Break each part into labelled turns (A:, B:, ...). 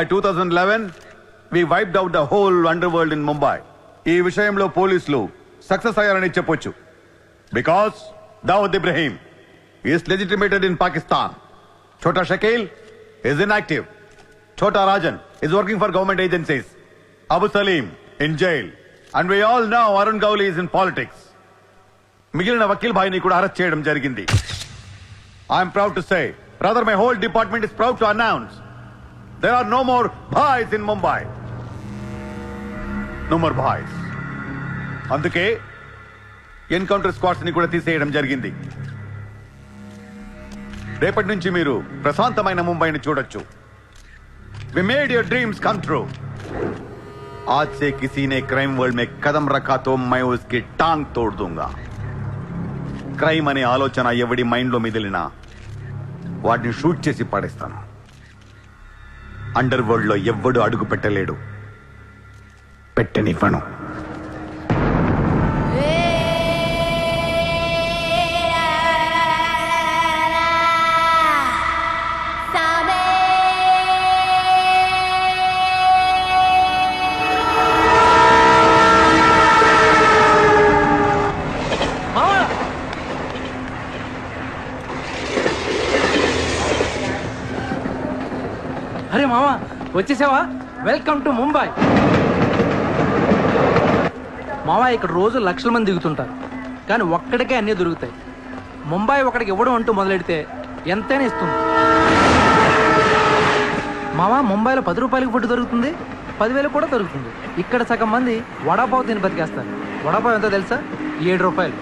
A: By two thousand eleven we wiped out the whole underworld in Mumbai ఈ విషయంలో పోలీసులు success అయ్యారని చెప్పొచ్చు. Because Dawood Ibrahim is legitimated in Pakistan Chhota Shakeel is inactive Chhota Rajan is working for government agencies Abu Salem in jail and we all know Arun Gawli is in politics మిగిలిన వకీల్ భాయిని కూడా arrest చేయడం జరిగింది. I'm proud to say brother my whole department is proud to announce there are no more boys in Mumbai no more boys అందుకే encounter squads ని కూడా తీసేయడం జరిగింది రేపటి నుంచి మీరు ప్రశాంతమైన ముంబైని చూడొచ్చు we made your dreams come true आज से किसी ने क्राइम वर्ल्ड में कदम रखा तो मैं उसकी टांग तोड़ दूंगा క్రైమ్ అనే ఆలోచన ఎవడి మైండ్లో మిగిలినా వాటిని షూట్ చేసి పడేస్తాను అండర్ వరల్డ్లో ఎవ్వడు అడుగు పెట్టలేడు. పెట్టనివ్వను.
B: మామ? మావా వచ్చేసావా? వెల్కమ్ టు ముంబై మావా ఇక్కడ రోజు లక్షల మంది దిగుతుంటారు. కానీ ఒక్కడికే అన్నీ దొరుకుతాయి. ముంబై ఒకడికి ఇవ్వడం అంటూ మొదలెడితే ఎంతైనా ఇస్తుంది. మావా ముంబైలో పది రూపాయలకి ఫుడ్ దొరుకుతుంది పదివేలు కూడా దొరుకుతుంది. ఇక్కడ సగం మంది వడాపావు తిని బతికేస్తారు. వడాపావు ఎంతో తెలుసా? ఏడు రూపాయలు.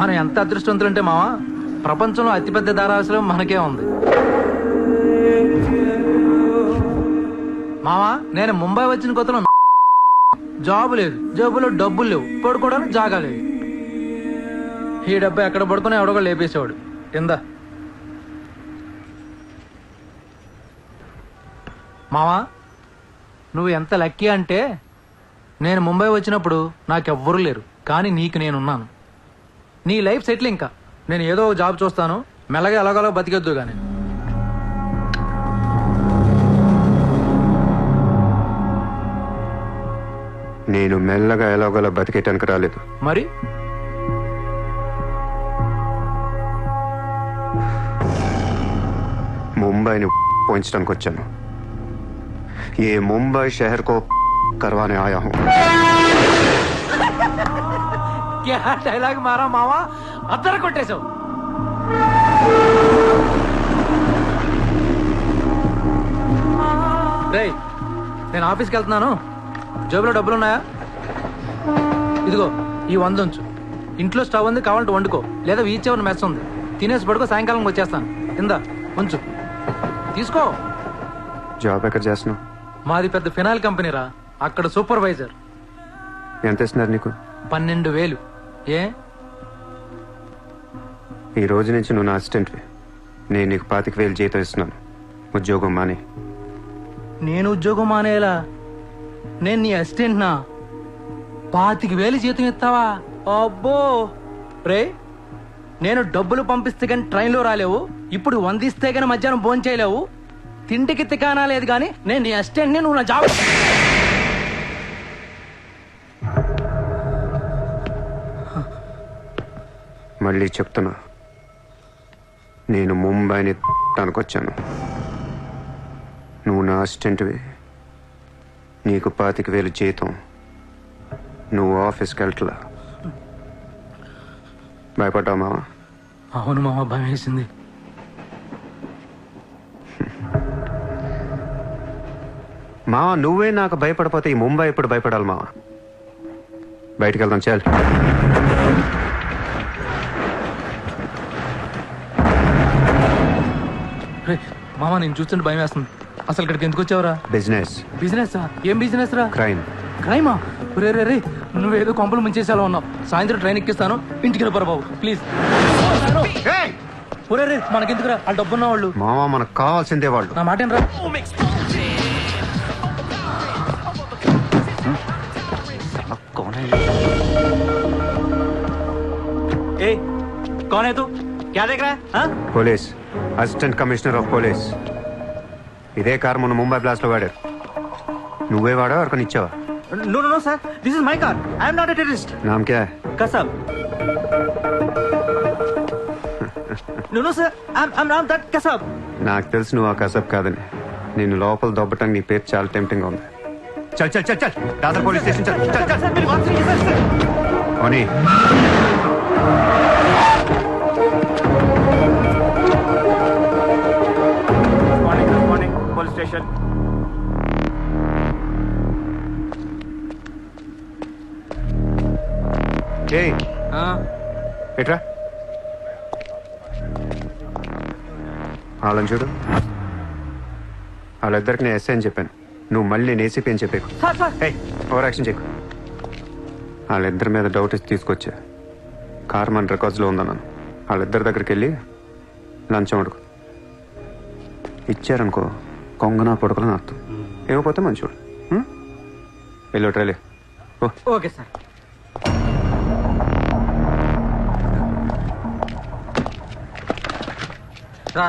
B: మనం ఎంత అదృష్టవంతులంటే మావా ప్రపంచంలో అతిపెద్ద ధారావాసలం మనకే ఉంది. మావా నేను ముంబై వచ్చిన కొత్తలో జాబ్ లేదు. జేబులో డబ్బులు లేవు. పడుకోవడానికి జాగా లేదు. ఈ డబ్బు ఎక్కడ పడుకుని ఎవడో లేపేసేవాడు. కింద మావా నువ్వు ఎంత లక్కీ అంటే నేను ముంబై వచ్చినప్పుడు నాకెవ్వరూ లేరు. కానీ నీకు నేనున్నాను. నీ లైఫ్ సెటిల్ ఇంకా. నేను ఏదో ఒక జాబ్ చూస్తాను మెల్లగా ఎలాగోలా బతికొద్దు కానీ
C: నేను మెల్లగా ఎలాగోలా బతికేటానికి రాలేదు
B: మరి
C: ముంబైని పోయించడానికి వచ్చాను ఏ ముంబై షహర్ కో करवाने आया हूँ
B: క్యా డైలాగ్ మారా మావా అద్దర కొట్టేశావు. రేయ్ నేను ఆఫీస్కి వెళ్తున్నాను. జేబులో డబ్బులు ఉన్నాయా ఇదిగో ఈ వంద ఉంచు. ఇంట్లో స్టవ్ ఉంది కావాలంటే వండుకో. లేదా వీచ్ ఎవరిని మెస్ ఉంది. తినేసి పడుకో సాయంకాలం వచ్చేస్తాను ఇందా ఉంచు. తీసుకో.
C: జాబ్ ఎక్కడ చేస్తున్నావు?
B: మాది పెద్ద ఫినాయిల్ కంపెనీ రా అక్కడ సూపర్వైజర్.
C: ఎంత ఇస్తున్నారు నీకు?
B: పన్నెండు వేలు. ఏ?
C: ఈ రోజు నుంచి నువ్వు నా అసిస్టెంట్వి నేను నీకు పాతిక వేలు జీతం ఇస్తున్నాను. ఉద్యోగం మాని.
B: నేను ఉద్యోగం మానేలా? నేను నీ అసిస్టెంట్ నా పాతికి వేలు జీతం ఇస్తావా? అబ్బో! రే నేను డబ్బులు పంపిస్తే కానీ ట్రైన్లో రాలేవు. ఇప్పుడు వందిస్తే కానీ మధ్యాహ్నం భోజనం చేయలేవు. తిండికి తికానా లేదు కానీ నేను నీ అసిస్టెంట్ని నువ్వు నా జాబ్
C: మళ్ళీ చెప్తున్నా. నేను ముంబైని తనకొచ్చాను. నువ్వు నా అసిస్టెంట్వి. నీకు పాతిక వేలు జీతం. నువ్వు ఆఫీస్కి వెళ్ళట్లా భయపడ్డావు మావా?
B: అవును మామ భయం వేసింది.
C: మావా నువ్వే నాకు భయపడిపోతే ఈ ముంబై ఎప్పుడు భయపడాలి మావా? బయటికి వెళ్దాం చాలు.
B: రే మామ నేను చూస్తుంటే భయం వేస్తుంది అసలు ఇక్కడికి ఎందుకు వచ్చావురా
C: బిజినెస్
B: బిజినెస్ ఏం బిజినెస్ రా
C: క్రైమ్
B: క్రైమా రే రే రే నువ్వేదో కొంపలు ముంచేసేలా ఉన్నావు సాయంత్రం ట్రైన్ ఎక్కిస్తాను ఇంటికి వెళ్ళిపోరా బాబు ప్లీజ్ ఒరే రే మనకెందుకురా ఆ డబ్బున్న వాళ్ళు
C: మావా మనకు కావాల్సిందే వాళ్ళు
B: నా మాట రా
D: ए कौन है तू क्या देख रहा है हाँ?
C: Police assistant commissioner of police ఇదే కార్ మొన్న ముంబై బ్లాస్ట్లో వాడారు నువ్వే వాడా ఎవరికొని ఇచ్చావా
D: No, no, no, sir. This is my car. I am not a terrorist.
C: నామ్ క్యా
D: హై? Kasab. no, no, sir. I'm, I'm
C: నాకు తెలుసు నువ్వు ఆ కసబ్ కాదని నేను లోపల దొబ్బటం నీ పేరు చాలా టెంప్టింగ్ ఉంది చల్ చల్ చల్ చల్ దాదాపు పోలీస్ స్టేషన్ చల్ చల్ చల్
D: మీరు వాపసు చేయండి, sir,
C: ఓనీ station.
B: Jay.
C: ఎట్రా వాళ్ళని చూడు. వాళ్ళిద్దరికి నేను ఎస్ఐ అని చెప్పాను. నువ్వు మళ్ళీ నేను ఏసీపీ అని చెప్పేకు. ఓవర్ యాక్షన్ చేయకు. వాళ్ళిద్దరి మీద డౌట్ తీసుకొచ్చా. కార్ మన రికార్డ్స్లో ఉందన్నాను వాళ్ళిద్దరి దగ్గరికి వెళ్ళి లంచం అడుగు. ఇచ్చారనుకో కొంగనా పొడకలని అర్థం ఏమైపోతే మంచోడు ఉం? వెళ్ళు ట్రైలే ఓ
D: ओके सर
B: రా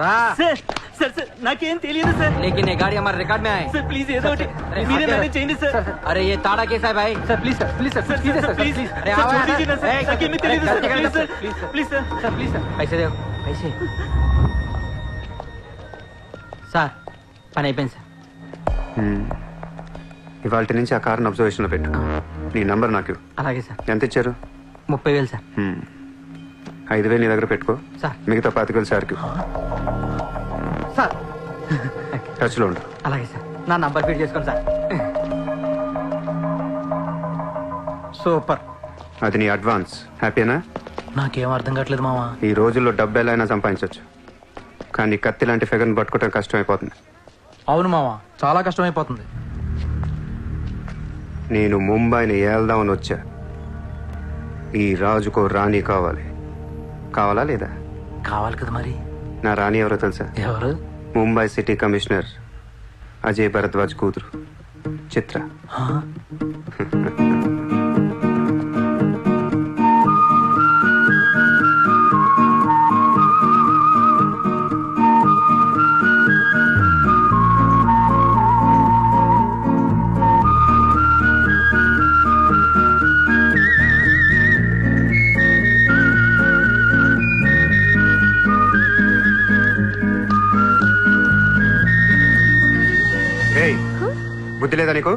B: రా
D: सर सर सर నాకేం తెలియదు సార్
B: लेकिन ये गाड़ी हमारे रिकॉर्ड में आए
D: సార్ ప్లీజ్ ఏదో ఒకటి
B: अरे
D: మీరే
B: हाँ,
D: మేనేజ్ చేయండి సార్
B: अरे ये ताड़ा कैसा है भाई sir please sir please sir
D: sir,
B: सीधे
D: sir,
B: sir
D: please,
B: please
D: sir,
B: अरे
D: sir,
B: आओ
D: छोड़
B: यार,
D: दीजिए ना, sir.
B: ए,
D: ताकि मैं तेरी
B: अरे,
D: सर,
B: गलती कर
D: please,
B: sir,
D: sir.
B: please, sir.
D: Please, sir.
B: Sir please sir पैसे दो पैसे సార్ పని అయిపోయింది సార్.
C: ఇవాళ నుంచి ఆ కార్ని అబ్జర్వేషన్లో పెట్టు నీ నంబర్ నాకు.
B: అలాగే సార్.
C: ఎంత ఇచ్చారు?
B: ముప్పై వేలు సార్.
C: హ్మ్. ఐదు వేలు నీ దగ్గర పెట్టుకో.
B: సార్.
C: మిగతా పాతిక వేలు సార్కి
B: సార్.
C: టచ్లో ఉండు.
B: అలాగే సార్. నా నంబర్ ఫీడ్ చేసుకోండి సార్. సూపర్.
C: అది నీ అడ్వాన్స్. హ్యాపీనా?
B: నాకేం అర్థం కావట్లేదు మావా.
C: ఈ రోజుల్లో డబ్బు ఎలా అయినా సంపాదించవచ్చు కానీ కత్తి లాంటి ఫిగర్ని పట్టుకోవడం కష్టం అయిపోతుంది
B: అవును మావా చాలా కష్టం అయిపోతుంది
C: నేను ముంబైని ఏల్దామని వచ్చా. ఈ రాజుకో రాణి కావాలి. కావాలా లేదా?
B: కావాలి కదా మరి.
C: నా రాణి ఎవరో తెలుసా?
B: ఎవరు?
C: ముంబై సిటీ కమిషనర్ అజయ్ భరద్వాజ్ కూతురు. చిత్ర. బుద్ధి లేదా నీకు?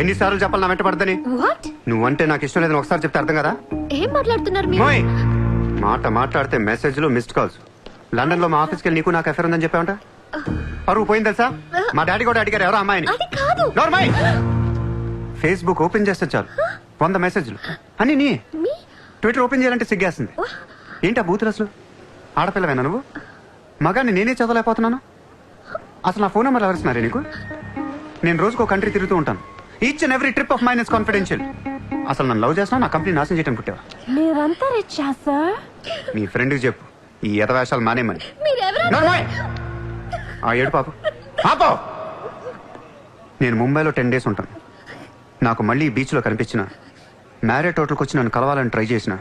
C: ఎన్నిసార్లు చెప్పాలి నా వెంట పడదని
E: వాట్?
C: నువ్వంటే నాకు ఇష్టం లేదని ఒకసారి చెప్తే అర్థం కదా?
E: ఏం మాట్లాడుతున్నారు మీరు?
C: మోయ్! మాట మాట్లాడితే మెసేజ్లు మిస్డ్ కాల్స్ లండన్లో మా ఆఫీస్కి వెళ్ళి నీకు నాకు ఎఫర్ ఉందని చెప్పావంట? పరువు పోయింది తెలుసా? మా డాడీ కూడా అడిగారు ఎవరో అమ్మాయిని.
E: అది కాదు.
C: నోర్మై ఫేస్బుక్ ఓపెన్ చేస్తే చాలు. వంద మెసేజ్లు. అని నీ.
E: మీ?
C: ట్విట్టర్ ఓపెన్ చేయాలంటే సిగ్గేస్తుంది. ఏంటి ఆ బూతులు అసలు? ఆడపిల్లవేనా నువ్వు? మగాన్ని నేనే చదవలేకపోతున్నాను? అసలు నా ఫోన్ నెంబర్ ఎవరిస్తున్నారే నీకు? నేను రోజుకో కంట్రీ తిరుగుతూ ఉంటాను. Each and every trip of minus confidential అసలు నన్ను లవ్ చేస్తున్నా నా కంపెనీ నాశనం చేయడం పుట్టావా?
E: మీరంతా రిచ్చా సార్
C: నీ ఫ్రెండ్కి చెప్పు. ఈ ఎదవేషాలు మానేమని! ఆ ఏడు పాపు. పాపో నేను ముంబైలో టెన్ డేస్ ఉంటాను. నాకు మళ్ళీ బీచ్లో కనిపించిన మ్యారేట్ హోటల్కి వచ్చి నన్ను కలవాలని ట్రై చేసిన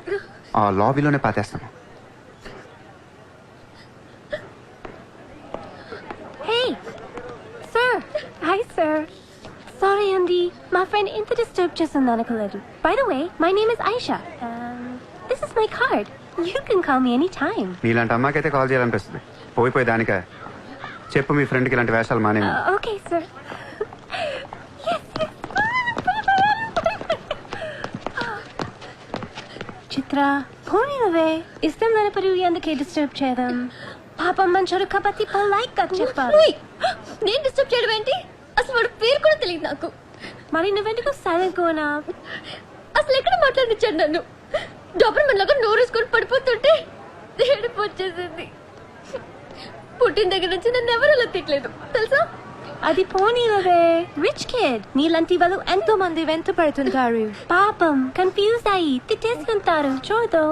C: ఆ లాబీలోనే పాతేస్తాను
E: hey sir hi sir sorry మా ఫ్రెండ్ ఇంత డిస్టర్బ్ చేస్తుంది అనుకోలేదు by the way my name is Aisha this is my card you can call me any time
C: నీలాంటి అమ్మాయికైతే కాల్ చేయాలనిపిస్తుంది. పోయిపోయి దానికే. చెప్పు మీ ఫ్రెండ్కి ఇలాంటి వేషాలు మానేమి
E: ఓకే సార్ చిత్ర పోనీ నువ్వే ఇష్టం లేనప్పుడు ఎందుకే డిస్టర్బ్ చేయడం పాపం మంచోడు కాబట్టి పొలైట్గా చెప్పాలి.
F: నేను డిస్టర్బ్ చేయడం ఏంటి? అసలు వాడు పేరు కూడా తెలియదు నాకు.
E: మరి నువ్వెందుకు సైలెంట్ కోనా
F: అసలు ఎక్కడ మాట్లాడించాడు నన్ను? డాబర్మన్ లాగా నోరేసుకొని పడిపోతుంటే ఏడుపు వచ్చేసింది. పుట్టిన దగ్గర నుంచి నన్ను ఎవరు అలా తిట్టలేదు? తెలుసా?
E: అది పోనీ నువ్వే రిచ్ కిడ్ నీలాంటి వాళ్ళు ఎంతో మంది వెంట పడుతుంటారు. పాపం కన్ఫ్యూజ్ అయ్యి తిట్టేసుకుంటారు. చూడు.